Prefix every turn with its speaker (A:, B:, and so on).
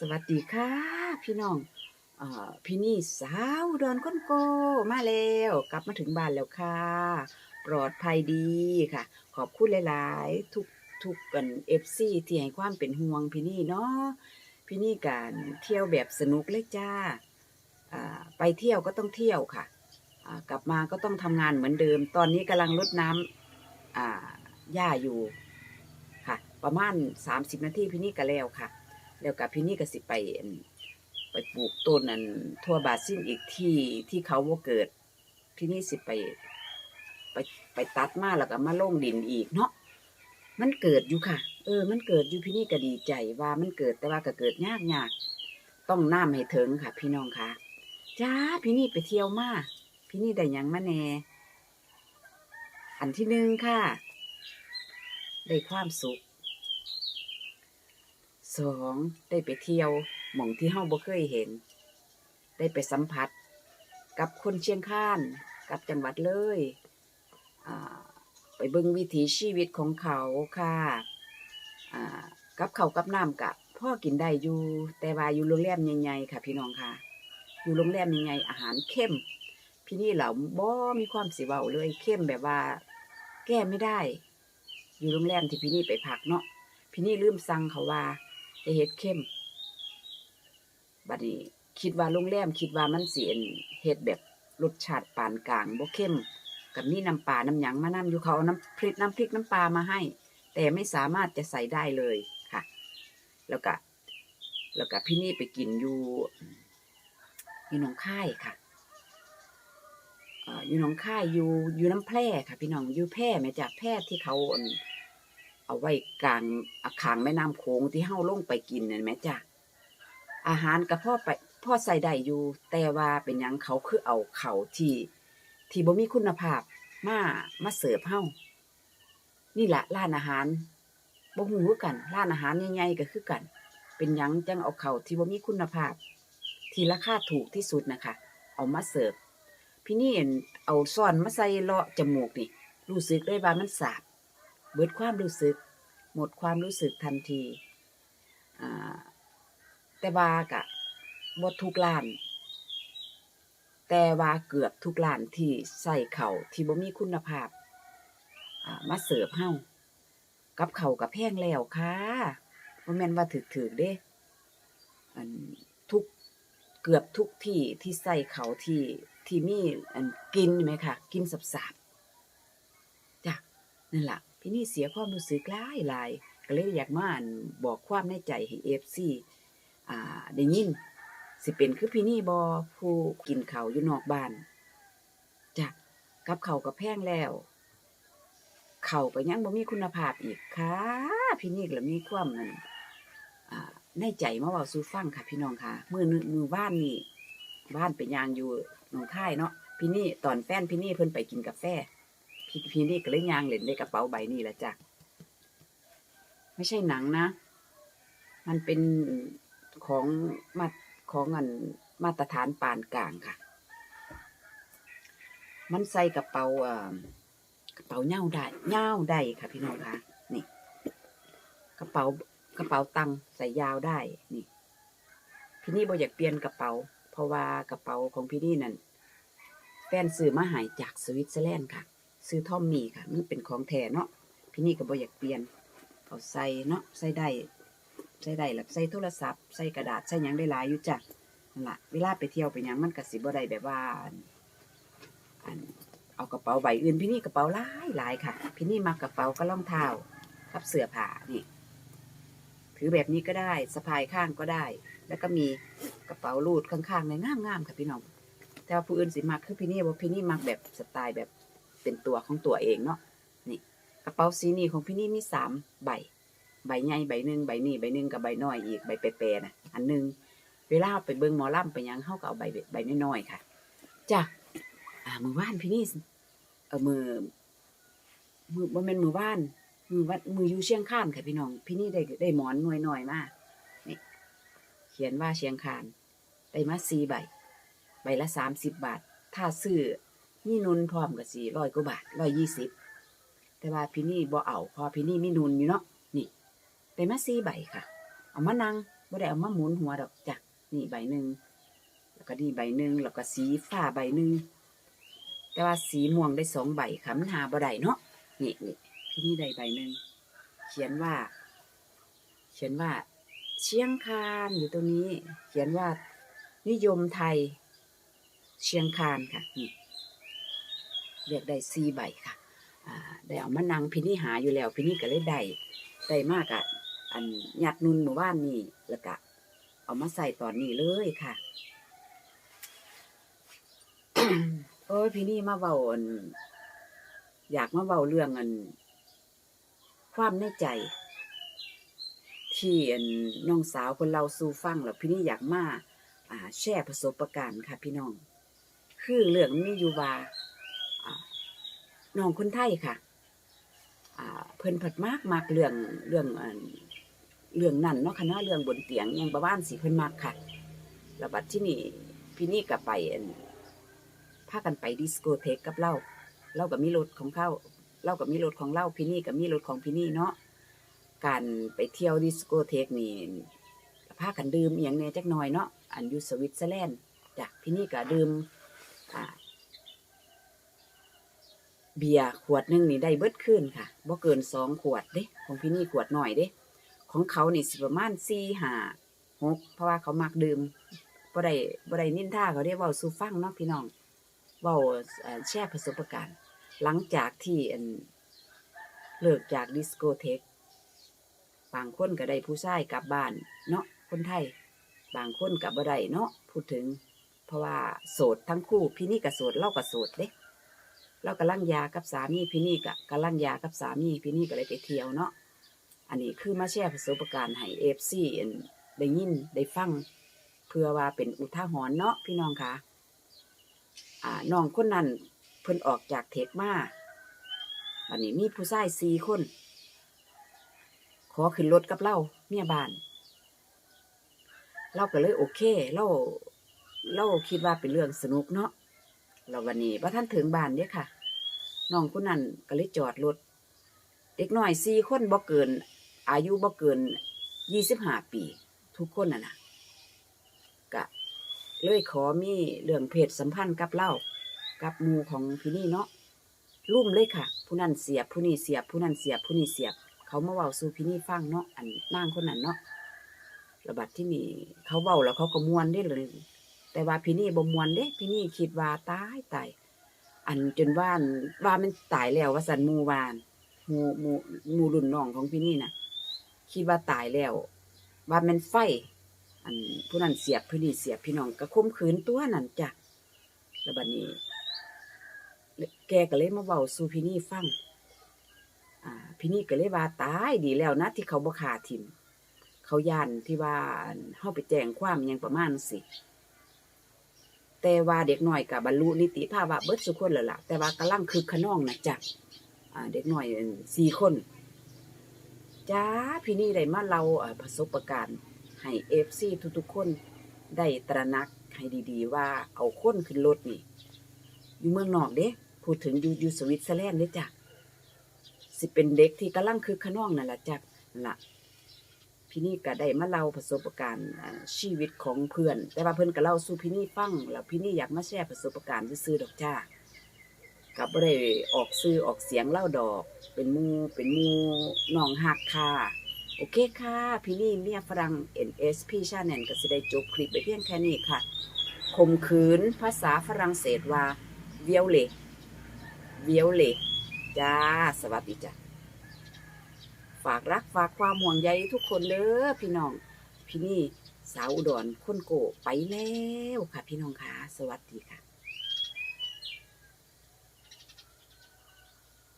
A: สวัสดีค่ะพี่น้องอพี่นี่สาวดอนก้นโกมาแล้วกลับมาถึงบ้านแล้วค่ะ ปลอดภัยดีค่ะ ขอบคุณหลายๆ ทุกทุกกันเอฟซีที่ให้ความเป็นห่วงพี่นี่เนาะพี่นี่การเที่ยวแบบสนุกเลยจ้าไปเที่ยวก็ต้องเที่ยวค่ะ กลับมาก็ต้องทำงานเหมือนเดิม ตอนนี้กำลังรดน้ำอ่าหญ้าอยู่ค่ะ ประมาณ 30 นาทีพี่นี่ก็แล้วค่ะ แล้วกับพี่นี่ก็สิไปไปปลูกต้นนั้นทั่วบาซินอีกที่ที่เขาว่าเกิด พี่นี่สิไปไปไปตัดมาแล้วก็มาลงดินอีกเนาะมันเกิดอยู่ค่ะ เออ มันเกิดอยู่พี่นี่ก็ดีใจว่ามันเกิดแต่ว่าก็เกิดยากยากต้องน้ำให้ถึงค่ะ พี่น้องค่ะจ้าพี่นี่ไปเที่ยวมาพี่นี่ได้ยังมาแน่อันที่หนึ่งค่ะ ได้ความสุข สองได้ไปเที่ยวหม่องที่เฮาบ่เคยเห็น ได้ไปสัมผัส กับคนเชียงคานกับจังหวัดเลยไปเบิ่งวิถีชีวิตของเขาค่ะกับเขากับน้ำกับพ่อกินได้อยู่แต่ว่าอยู่โรงแรมใหญ่ๆค่ะ พี่น้องค่ะ อยู่โรงแรมใหญ่ๆอาหารเข้ม พี่นี่เหล่าบ่มีความสิเว้าเลยเข้มแบบว่า แก้ไม่ได้ อยู่โรงแรมที่พี่นี่ไปพักเนาะพี่นี่ลืมสั่งเขาว่า จะเฮ็ดเข้ม บัดนี้คิดว่าโรงแรมคิดว่ามันเสิเอ็นเฮ็ดแบบรสชาติปานกลางบ่เข้มกับมีน้ำปลาน้ำหยังมานํอยู่เขาเอาน้ำพริกน้ำพริกน้ำปลามาให้ แต่ไม่สามารถจะใส่ได้เลยค่ะ แล้วก็แล้วก็พี่นี่ไปกินอยู่อยู่หนองค่ายค่ะอยู่หนองค่ายอยู่อยู่น้ำแพร่ค่ะ พี่น้องอยู่แพร่แม่จากแพร่ที่เขาอ เอาไว้กลางอาคางแม่น้ำโขงที่เฮาลงไปกินนั่นแหม่จ้ะอาหารก็พ่อไปพ่อใส่ได้อยู่ แต่ว่าเป็นยังเขาคือเอาเขาที่ที่บ่มีคุณภาพมามาเสิร์ฟเฮานี่แหละร้านอาหารบ่ฮู้คือกันร้านอาหารใหญ่ๆก็คือกัน เป็นยังจังเอาเขาที่บ่มีคุณภาพ ที่ราคาถูกที่สุดนะคะ เอามาเสิร์ฟพี่นี่เห็นเอาซ่อนมาใส่เลาะจมูกนี่รู้สึกได้ว่ามันสาบ เบิดความรู้สึก หมดความรู้สึกทันที แต่ว่ากะบดทุกร้าน แต่ว่าเกือบทุกร้านที่ใส่เขาที่บ่มีคุณภาพามาเสิร์ฟเฮ้ากับเข่ากับแพงแล้วค่ะบ่แม่นว่าถึกๆเด้ทุกเกือบทุกที่ที่ใส่เขาที่ที่มีอันกินไหมคะกินสับๆจ้ะนั่นแหละ พี่นี่เสียความรู้สึกหลายหลายก็เลยอยากมานบอกความในใจให้เอฟซีอ่าได้ยิน สิเป็นคือพี่นี่บอผู้กินเขาอยู่นอกบ้านจ้ะกับเขากับแพงแล้ว เขาก็ยังบ่มีคุณภาพอีกค่ะ พี่นี่ก็มีความนั่นอ่าในใจมาว้าสู่ฟังค่ะ พี่น้องค่ะมื้อนึมื้อบ้านนี่บ้านเป็นยางอยู่หนองคายเนาะพี่นี่ตอนแฟนพี่นี่เพิ่นไปกินกาแฟ พี่พี่นี่ก็เลยยางเล่นในกระเป๋าใบนี้แหละจ้ะไม่ใช่หนังนะ มันเป็นของมาของอันมาตรฐานปานกลางค่ะ มันใส่กระเป๋าอ่อกระเป๋าเหย้าได้เหย้าได้ค่ะพี่น้องคะนี่ กระเป๋ากระเป๋าตังใส่ยาวได้นี่ พี่นี่บ่อยากเปลี่ยนกระเป๋า เพราะว่ากระเป๋าของพี่นี่นั่นแฟนซื้อมาใหายจากสวิตเซอร์แลนด์ค่ะ ซื้อท่อมมี่ค่ะ มันเป็นของแท้เนาะพี่นี่ก็บ่อยากเปลี่ยนเอาใส่เนาะใส่ได้ใส่ได้แล้วใส่โทรศัพท์ใส่กระดาษใส่ยังได้หลายอยู่จ้ะนั่นละเวลาไปเที่ยวไปยังมันก็สิบ่ได้แบบว่าอันเอากระเป๋าใบอื่นพี่นี่กระเป๋าหลายหลายค่ะ พี่นี่มากระเป๋าก็รองเท้ากับเสื้อผ้านี่ถือแบบนี้ก็ได้สะพายข้างก็ได้ แล้วก็มีกระเป๋ารูดข้างๆในงามๆค่ะพี่น้องแต่ว่าผู้อื่นสิมักคือพี่นี่ว่าพี่นี่มักแบบสไตล์แบบ เป็นตัวของตัวเองเนาะนี่กระเป๋าสีนี้ของพี่นี่มีสามใบ ใบใหญ่ใบหนึ่งใบนี้ใบหนึ่งกับใบน้อยอีกใบเปรๆนะอันหนึ่งเวลาไปเบิ่งหมอล่ำไปยังเฮาก็เอาใบใบน้อยๆค่ะจ้ะอ่ามือว่านพี่นี่เออมือมือบ่แม่นมือว่าน มือวัดมืออยู่เชียงคานค่ะพี่น้อง พี่นี่ได้ได้หมอนหน่วยน้อยมานี่เขียนว่าเชียงคานได้มาสี่ใบ ใบละสามสิบบาท ถ้าซื้อ มีนุนพร้อมกับสี่ร้อยกว่าบาทร้อยยี่สิบแต่ว่าพี่นี่บ่เอาเพอพี่นี่มีนุนอยู่เนาะนี่ได้มาสี่ใบค่ะ เอามานั่งบ่ได้เอามาหมุนหัวดอกจ้ะนี่ใบหนึ่งแล้วก็นี่ใบหนึ่งแล้วก็สีฟ้าใบหนึ่งแต่ว่าสีม่วงได้สองใบค่ะมันหาบ่ได้เนาะนี่นี่พี่นี่ได้ใบหนึ่งเขียนว่า เขียนว่า เชียงคานอยู่ตรงนี้ เขียนว่า นิยมไทย เชียงคานค่ะนี่ เรียกได้สี่ใบค่ะได้เอามานั่งพินี่หาอยู่แล้วพินี่ก็เลยได้ได้มากอะอันหยัดนุนหมู่บ้านนี่แล้วก็เอามาใส่ตอนนี้เลยค่ะโอ้ยพี่นี่มาเบาอันอยากมาเบาเรื่องอัน ความในใจ ที่อันน้องสาวคนเราสู่ฟังแล้วพี่นี่อยากมาอ่า แชร์ประสบการณ์ค่ะ พี่น้อง คือเรื่องมีอยู่ว่า น้องคนไทยค่ะเพิ่นผัดมากมากเรื่องเรื่องเรื่องนั่นเนาะค่ะเนาะเรื่องบนเตียงอยังประบ้านสิเพิ่นมากค่ะแล้วบัดที่นี่พี่นี่ก็ไปพากันไปดิสโกเทกกับเราเราก็มีรถของเขาเราก็มีรถของเราพี่นี่ก็มีรถของพี่นี่เนาะการไปเที่ยวดิสโกเทกนี่พากันดื่มอย่างแหน่จักหน่อยเนาะอันยูสวิตเซอร์แลนด์จ้ะพี่นี่ก็ดื่มอ่า เบียร์ขวดหนึ่งนี่ได้เบิดขึ้นค่ะบ่เกินสองขวดเด้ ของพี่นี่ขวดหน่อยเด้ ของเขานี่สิประมาณสี่ห้าหกเพราะว่าเขามักดื่มบ่ได้บ่ได้นินท่าเขาได้เว้าสู่ฟังเนาะพี่น้องเว้าแชร์ประสบการณ์ หลังจากที่อันเลิกจากดิสโกเทกบางคนก็ได้ผู้ชายกลับบ้านเนาะคนไทย บางคนก็บ่ได้เนาะพูดถึง เพราะว่าโสดทั้งคู่พี่นี่ก็โสดเล่าก็โสดเด้ เรากำลังยากับสามีพี่นี่กะกำลังยากับสามีพี่นี่ก็เลยไปเที่ยวเนาะอันนี้คือมาแชร์ประสบการณ์ให้เอฟซีได้ยินได้ฟังเพื่อว่าเป็นอุทาหรณ์เนาะพี่น้องค่ะอ่าน้องคนนั้นเพิ่นออกจากเทคมาวันนี้มีผู้ชายสี่คน ขอขึ้นรถกับเราเมียบ้าน เราก็เลยโอเคเราเราคิดว่าเป็นเรื่องสนุกเนาะเราวันนี้พระท่านถึงบ้านเนี่ยค่ะ น้องคนนั้นก็เลยจอดรถ เด็กน้อยสี่คนบ่เกิน อายุบ่เกินยี่สิบห้าปี ทุกคนน่ะนะก็เลยขอมีเรื่องเพศสัมพันธ์กับเล่ากับมูของพี่นี่เนาะลุ่มเลยค่ะ ผู้นั้นเสียบผู้นี้เสียบผู้นั้นเสียบผู้นี้เสียบ เขามาเว้าสู่พี่นี่ฟังเนาะอันนางคนนั้นเนาะระบัดที่นี่เขาเว้าแล้วเขาก็มวนได้เลย แต่ว่าพี่นี่บ่มวนเด้พี่นี่คิดว่าตายตาย อันจนว่านว่ามันตายแล้วว่าสันมูวานมูมูมูรุ่นน้องของพี่นี่นะคิดว่าตายแล้ว ว่ามันไฟ อันผู้นั้นเสียบผู้นี้เสียบพี่น้องก็ข่มขืนตัวนั่นจ้ะแล้วบัดนี้ แกก็เลยมาเว้าสู่พี่นี่ฟังอ่าพี่นี่ก็เลยว่าตายดีแล้วนะที่เขาบ่ฆ่าทิมเขาย่านที่ว่าเฮาไปแจ้งความยังประมาณสิ แต่ว่าเด็กหน้อยกับบรรลุนิติภาวะเบิดสุคนแล้วล่ะ แต่ว่ากำลังคือขนองนะจ๊ะเด็กหน้อยสี่คนจ้าพี่นี่ได้มาเล่าเอ่อประสบการณ์ให้เอฟซีทุกๆคนได้ตระหนักให้ดีๆ ว่าเอาคนขึ้นรถนี่ อยู่เมืองนอกเด้พูดถึงอยู่อยู่สวิตเซอร์แลนด์เด้จ้ะสิเป็นเด็กที่กำลังคือขนองนั่นแหละจ้ะล่ะ พี่นี่ก็ได้มาเล่าประสบการณ์ชีวิตของเพื่อน แต่ว่าเพื่อนก็เล่าสู่พี่นี่ฟังแล้วพี่นี่อยากมาแชร์ประสบการณ์ซื่อดอกจ้ากับบ่ได้ออกซื้อออกเสียงเล่าดอก เป็นมูเป็นมูน้องหักค่ะ โอเคค่ะ พี่นี่เมียฝรั่ง NSP Channel ก็สิได้จบคลิปไปเพียงแค่นี้ค่ะข่มขืนภาษาฝรั่งเศสว่าเวียวเลเวียวเลจ้า สวัสดีจ้ะ ฝากรักฝากความห่วงใยทุกคนเด้อพี่น้อง พี่นี่สาวอุดรคนโกไปแล้วค่ะพี่น้องค่ะสวัสดีค่ะ